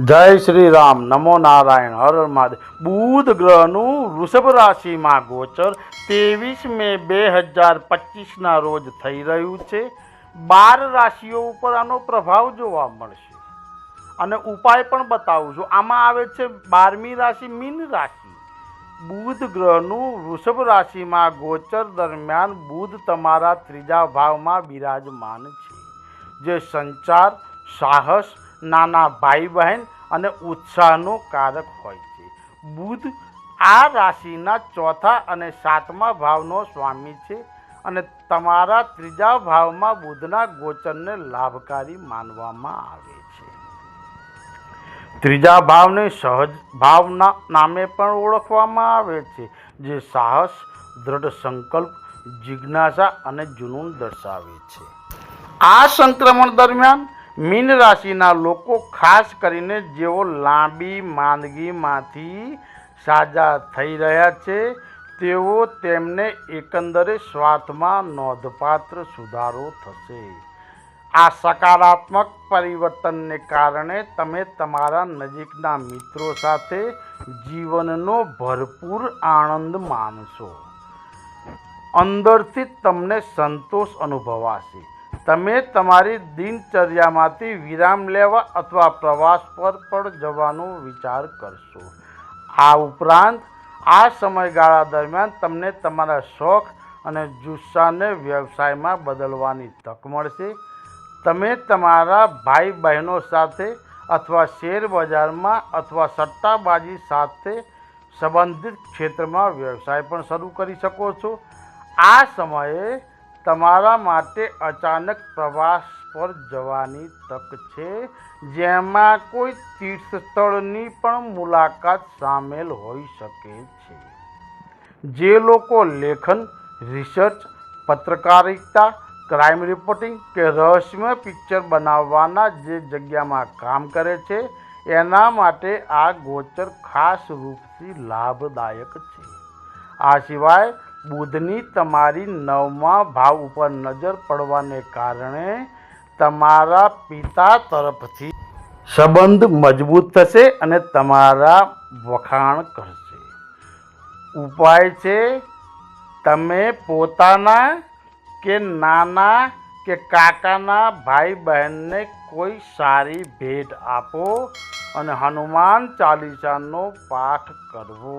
જય શ્રી રામ, નમો નારાયણ, હર મહાદેવ. બુધ ગ્રહનું વૃષભ રાશિમાં ગોચર ત્રેવીસ મે બે હજાર પચીસના રોજ થઈ રહ્યું છે. બાર રાશિઓ ઉપર આનો પ્રભાવ જોવા મળશે. અને ઉપાય પણ બતાવું છું. આમાં આવે છે બારમી રાશિ, મીન રાશિ. બુધ ગ્રહનું વૃષભ રાશિમાં ગોચર દરમિયાન બુધ તમારા ત્રીજા ભાવમાં બિરાજમાન છે. જે સંચાર, સાહસ નાના ભાઈ બહેન અને ઉત્સાહનો કારક હોય છે. બુધ આ રાશિના ચોથા અને સાતમા ભાવનો સ્વામી છે અને તમારા ત્રીજા ભાવમાં બુધના ગોચરને લાભકારી માનવામાં આવે છે. ત્રીજા ભાવને સહજ ભાવના નામે પણ ઓળખવામાં આવે છે, જે સાહસ, દ્રઢ સંકલ્પ, જિજ્ઞાસા અને જુનૂન દર્શાવે છે. આ સંક્રમણ દરમિયાન મીન રાશિના લોકો ખાસ કરીને જેઓ લાંબી માંદગીમાંથી સાજા થઈ રહ્યા છે, તેઓ તેમને એકંદરે સ્વાસ્થ્યમાં નોંધપાત્ર સુધારો થશે. આ સકારાત્મક પરિવર્તનને કારણે તમે તમારા નજીકના મિત્રો સાથે જીવનનો ભરપૂર આનંદ માણશો. અંદરથી તમને સંતોષ અનુભવાશે. તમે તમારી દિનચર્યામાંથી વિરામ લેવા અથવા પ્રવાસ પર પણ જવાનો વિચાર કરશો. આ ઉપરાંત, આ સમયગાળા દરમિયાન તમને તમારા શોખ અને જુસ્સાને વ્યવસાયમાં બદલવાની તક મળશે. તમે તમારા ભાઈ બહેનો સાથે અથવા શેર બજારમાં અથવા સટ્ટાબાજી સાથે સંબંધિત ક્ષેત્રમાં વ્યવસાય પણ શરૂ કરી શકો છો. આ સમયે તમારા માટે અચાનક પ્રવાસ પર જવાની તક છે, જેમાં કોઈ તીર્થ સ્થળની પણ મુલાકાત સામેલ હોઈ શકે છે. જે લોકો લેખન રિસર્ચ પત્રકારિતા ક્રાઇમ રિપોર્ટિંગ કે રહસ્યમય પિક્ચર બનાવવાના જે જગ્યામાં કામ કરે છે, એના માટે આ ગોચર ખાસ રૂપથી લાભદાયક છે. આ સિવાય બુધની તમારી નવમા ભાવ ઉપર નજર પડવાને કારણે તમારા પિતા તરફથી સંબંધ મજબૂત થશે અને તમારા વખાણ કરશે. ઉપાય છે, તમે પોતાના કે નાના કે કાકાના ભાઈ બહેનને કોઈ સારી ભેટ આપો અને હનુમાન ચાલીસાનો પાઠ કરવો.